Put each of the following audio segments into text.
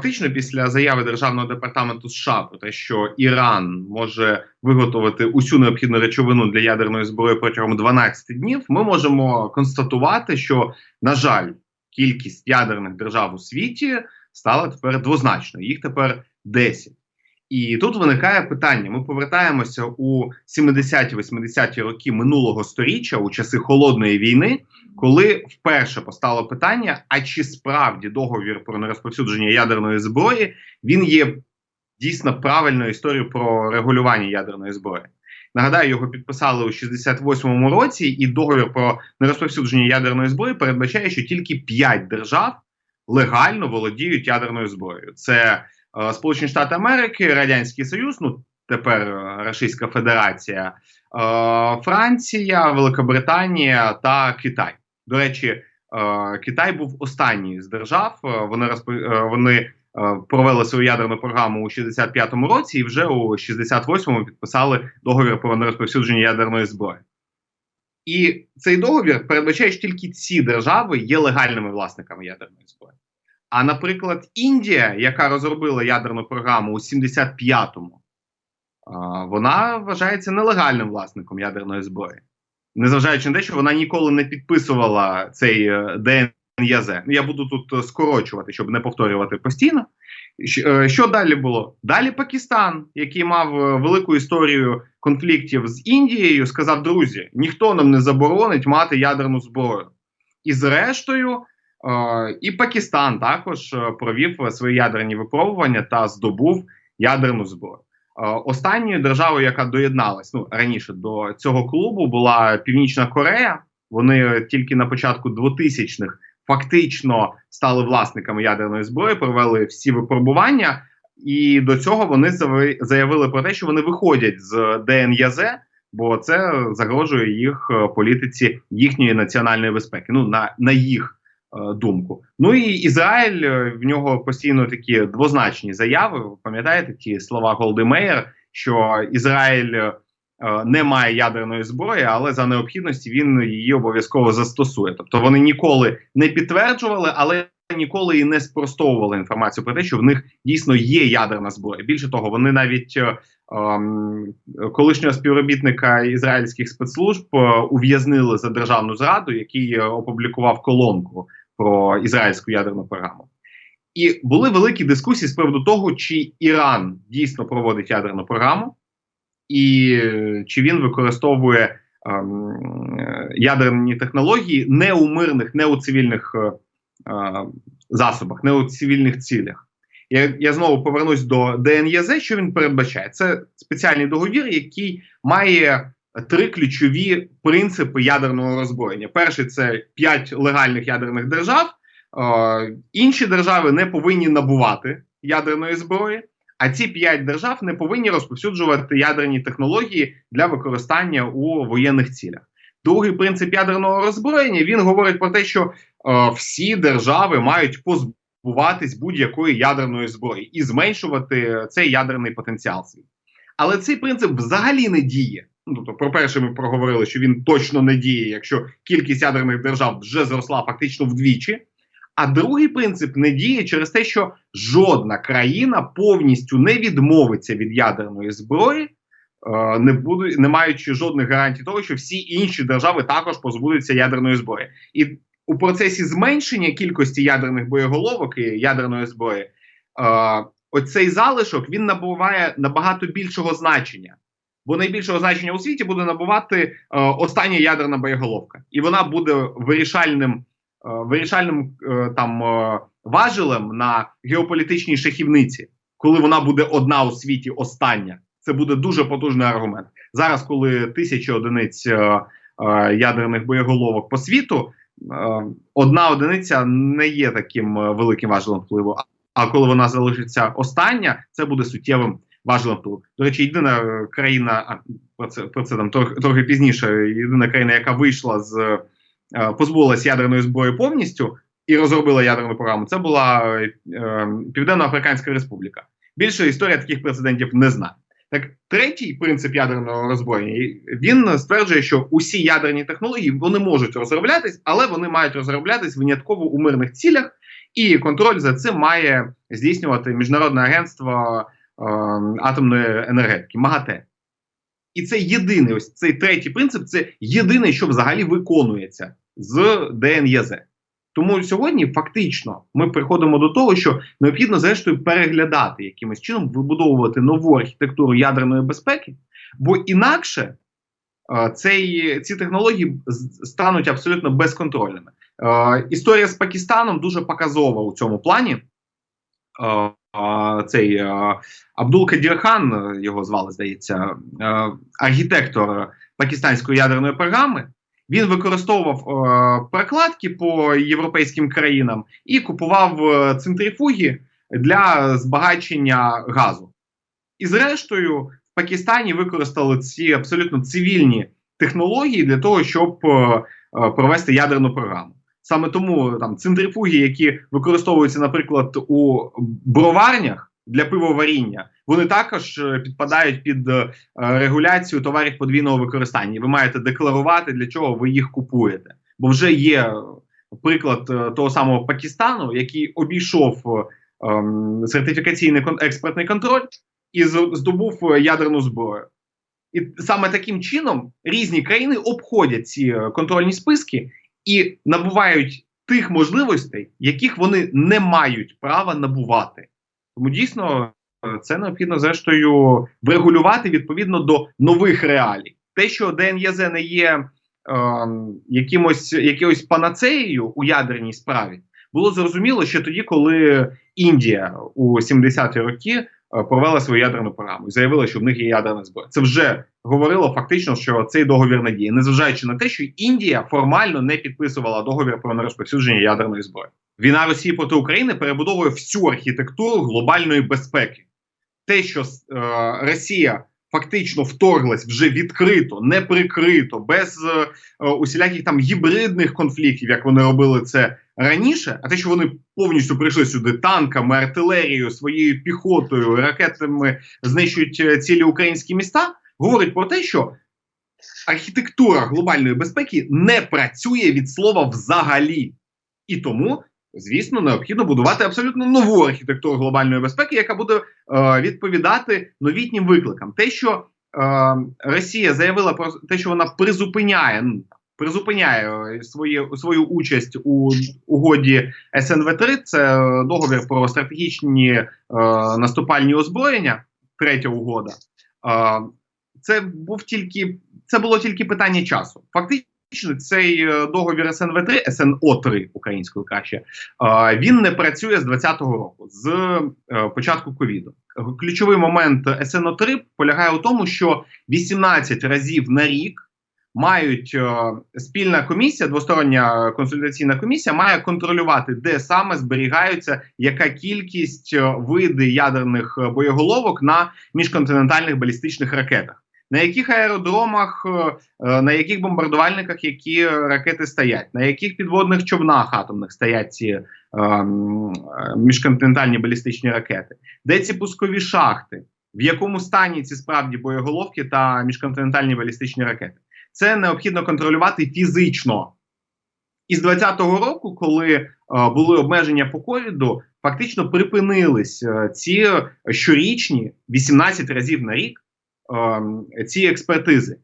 Фактично, після заяви державного департаменту США про те, що Іран може виготовити усю необхідну речовину для ядерної зброї протягом 12 днів, ми можемо констатувати, що на жаль, кількість ядерних держав у світі стала тепер двозначною. Їх тепер 10. І тут виникає питання: ми повертаємося у 70-80-ті роки минулого століття, у часи холодної війни, коли вперше постало питання: а чи справді договір про нерозповсюдження ядерної зброї він є дійсно правильною історією про регулювання ядерної зброї? Нагадаю, його підписали у 68-му році, і договір про нерозповсюдження ядерної зброї передбачає, що тільки 5 держав легально володіють ядерною зброєю. Це Сполучені Штати Америки, Радянський Союз, ну тепер е, Російська Федерація, е, Франція, Великобританія та Китай. До речі, е, Китай був останній з держав. Е, вони розпо... Е, вони е, провели свою ядерну програму у 65-му році, і вже у 68-му підписали договір про нерозповсюдження ядерної зброї. І цей договір передбачає, що тільки ці держави є легальними власниками ядерної зброї. А наприклад, Індія, яка розробила ядерну програму у 75-му, вона вважається нелегальним власником ядерної зброї, незважаючи на те, що вона ніколи не підписувала цей е, ДНЯЗ. Ну, я буду тут скорочувати, щоб не повторювати постійно. Е, що далі було? Далі Пакистан, який мав е, велику історію конфліктів з Індією, сказав: друзі, ніхто нам не заборонить мати ядерну зброю. І зрештою, е, і Пакистан також провів свої ядерні випробування та здобув ядерну зброю. Останньою державою, яка доєдналась ну раніше до цього клубу, була Північна Корея. Вони тільки на початку 2000-х фактично стали власниками ядерної зброї, провели всі випробування, і до цього вони заявили про те, що вони виходять з ДНЯЗ, бо це загрожує їх е, політиці їхньої національної безпеки. Ну на, на їх. Е, думку, ну і Ізраїль е, в нього постійно такі двозначні заяви. Ви пам'ятаєте ті слова Голдимеєр, що Ізраїль Е, не має ядерної зброї, але за необхідності він її обов'язково застосує. Тобто вони ніколи не підтверджували, але ніколи і не спростовували інформацію про те, що в них дійсно є ядерна зброя. Більше того, вони навіть ем, колишнього співробітника ізраїльських спецслужб ув'язнили за державну зраду, який опублікував колонку про ізраїльську ядерну програму. І були великі дискусії з приводу того, чи Іран дійсно проводить ядерну програму і чи він використовує ем, ядерні технології не у мирних, не у цивільних е, е, засобах, не у цивільних цілях. Я я знову повернусь до ДНЄЗ, що він передбачає. Це спеціальний договір, який має три ключові принципи ядерного роззброєння. Перший це п'ять легальних ядерних держав, е, інші держави не повинні набувати ядерної зброї. А ці п'ять держав не повинні розповсюджувати ядерні технології для використання у воєнних цілях. Другий принцип ядерного роззброєння він говорить про те, що е, всі держави мають позбуватись будь-якої ядерної зброї і зменшувати цей ядерний потенціал свій. Але цей принцип взагалі не діє. Ну, тобто, про перше, ми проговорили, що він точно не діє, якщо кількість ядерних держав вже зросла фактично вдвічі. А другий принцип не діє через те, що жодна країна повністю не відмовиться від ядерної зброї, е, не буде, не маючи жодних гарантій того, що всі інші держави також позбудуться ядерної зброї. І у процесі зменшення кількості ядерних боєголовок і ядерної зброї, е, оцей залишок він набуває набагато більшого значення. Бо найбільшого значення у світі буде набувати е, остання ядерна боєголовка, і вона буде вирішальним Е, вирішальним е, там е, важелем на геополітичній шахівниці, коли вона буде одна у світі, остання. Це буде дуже потужний аргумент. Зараз, коли тисячі одиниць ядерних боєголовок по світу, одна одиниця не є таким великим важелем впливу. А коли вона залишиться остання, це буде суттєвим впливу. До речі, єдина країна, а про це про це там трохи, трохи пізніше. Єдина країна, яка вийшла з Е, позбулася ядерної зброї повністю і розробила ядерну програму, це була е, Південно-Африканська Республіка. Більше історія таких прецедентів не знає. Так, третій принцип ядерного роззброєння він стверджує, що усі ядерні технології вони можуть розроблятись, але вони мають розроблятись винятково у мирних цілях І контроль за цим має здійснювати міжнародне агентство е, атомної енергетики МАГАТЕ. І це єдиний ось цей третій принцип це єдине, що взагалі виконується з ДНЄЗ. Тому сьогодні фактично ми приходимо до того, що необхідно зрештою переглядати якимось чином, вибудовувати нову архітектуру ядерної безпеки, бо інакше е, цей, ці технології стануть абсолютно безконтрольними. Е, історія з Пакистаном дуже показова у цьому плані. Е, цей е, Абдул Кадірхан, його звали, здається, е, архітектор пакистанської ядерної програми. Він використовував е, перекладки по європейським країнам і купував центрифуги для збагачення газу. І, зрештою, в Пакистані використали ці абсолютно цивільні технології для того, щоб провести ядерну програму. Саме тому там центрифуги, які використовуються, наприклад, у броварнях для пивоваріння, вони також е, підпадають під е, регуляцію товарів подвійного використання. Ви маєте декларувати, для чого ви їх купуєте. Бо вже є приклад е, того самого Пакистану, який обійшов ем, сертифікаційний експертний контроль і здобув ядерну зброю. І саме таким чином різні країни обходять ці контрольні списки і набувають тих можливостей, яких вони не мають права набувати. Тому дійсно е, це необхідно зрештою врегулювати відповідно до нових реалій. Те, що ДНЄЗ не є е, якимось якимось панацеєю у ядерній справі, було зрозуміло ще тоді, коли Індія у 70-ті роки провела свою ядерну програму і заявила, що в них є ядерна зброя. Це вже говорило фактично, що цей договір не діє, незважаючи на те, що Індія формально не підписувала договір про нерозповсюдження ядерної зброї. Війна Росії проти України перебудовує всю архітектуру глобальної безпеки. Те, що е, Росія фактично вторглась вже відкрито, не прикрито, без е, усіляких там гібридних конфліктів, як вони робили це раніше, а те, що вони повністю прийшли сюди танками, артилерією, своєю піхотою, ракетами знищують е, цілі українські міста, говорить про те, що архітектура глобальної безпеки не працює від слова взагалі. І тому, звісно, необхідно будувати абсолютно нову архітектуру глобальної безпеки, яка буде е, відповідати новітнім викликам. Те, що е, Росія заявила про те, що вона призупиняє ну, призупиняє свої, свою участь у угоді СНВ 3 Це договір про стратегічні е, наступальні озброєння. Третя угода. Е, це був тільки це було тільки питання часу. Фактично, цей е, договір СНВ 3 СНО 3 українською краще е, він не працює з 2020 року, з е, початку ковіду. Ключовий момент СНО 3 полягає у тому, що 18 разів на рік мають е, спільна комісія, двостороння консультаційна комісія має контролювати, де саме зберігаються яка кількість е, види ядерних е, боєголовок на міжконтинентальних балістичних ракетах. На яких аеродромах, на яких бомбардувальниках які ракети стоять, на яких підводних човнах атомних стоять ці е, міжконтинентальні балістичні ракети, де ці пускові шахти, в якому стані ці справді боєголовки та міжконтинентальні балістичні ракети? Це необхідно контролювати фізично. І з 2020 року, коли е, були обмеження по ковіду, фактично припинились е, ці щорічні 18 разів на рік е, ці експертизи.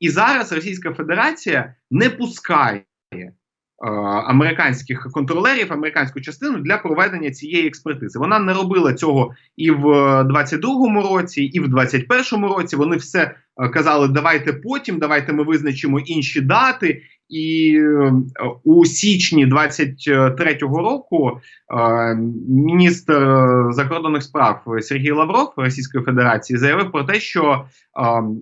І зараз Російська Федерація не пускає американських контролерів, американську частину для проведення цієї експертизи. Вона не робила цього і в 22-му році, і в 21-му році. Вони все Е, казали, давайте потім, давайте ми визначимо інші дати. І е, у січні 23-го року е, міністр закордонних справ Сергій Лавров Російської Федерації заявив про те, що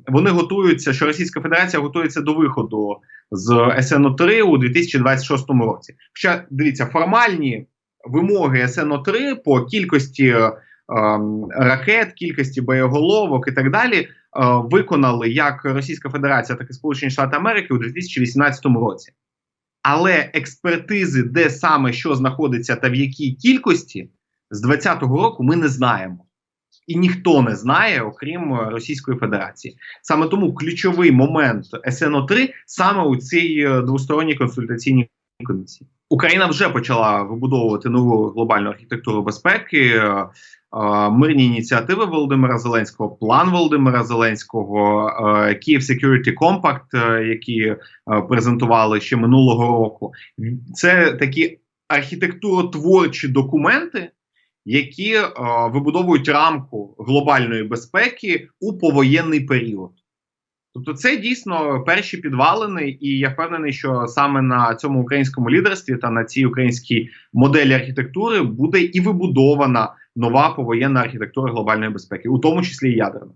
вони готуються, що Російська Федерація готується до виходу з СНО 3 у 2026 році. Хоча дивіться, формальні вимоги СНО 3 по кількості ракет, кількості боєголовок і так далі. Е, виконали як Російська Федерація, так і Сполучені Штати Америки у 2018 році. Але експертизи, де саме що знаходиться та в якій кількості, з 2020 року ми не знаємо. І ніхто не знає, окрім Російської Федерації. Саме тому ключовий момент СНО 3 саме у цій е, двосторонній консультаційній комісії. Україна вже почала вибудовувати нову глобальну архітектуру безпеки. Мирні ініціативи Володимира Зеленського, план Володимира Зеленського, Kyiv Security Compact, е, які е, презентували ще минулого року. Це такі архітектуротворчі документи, які е, вибудовують рамку глобальної безпеки у повоєнний період. Тобто, це дійсно перші підвалини, і я впевнений, що саме на цьому українському лідерстві та на цій українській моделі архітектури буде і вибудована нова повоєнна архітектура глобальної безпеки, у тому числі і ядерна.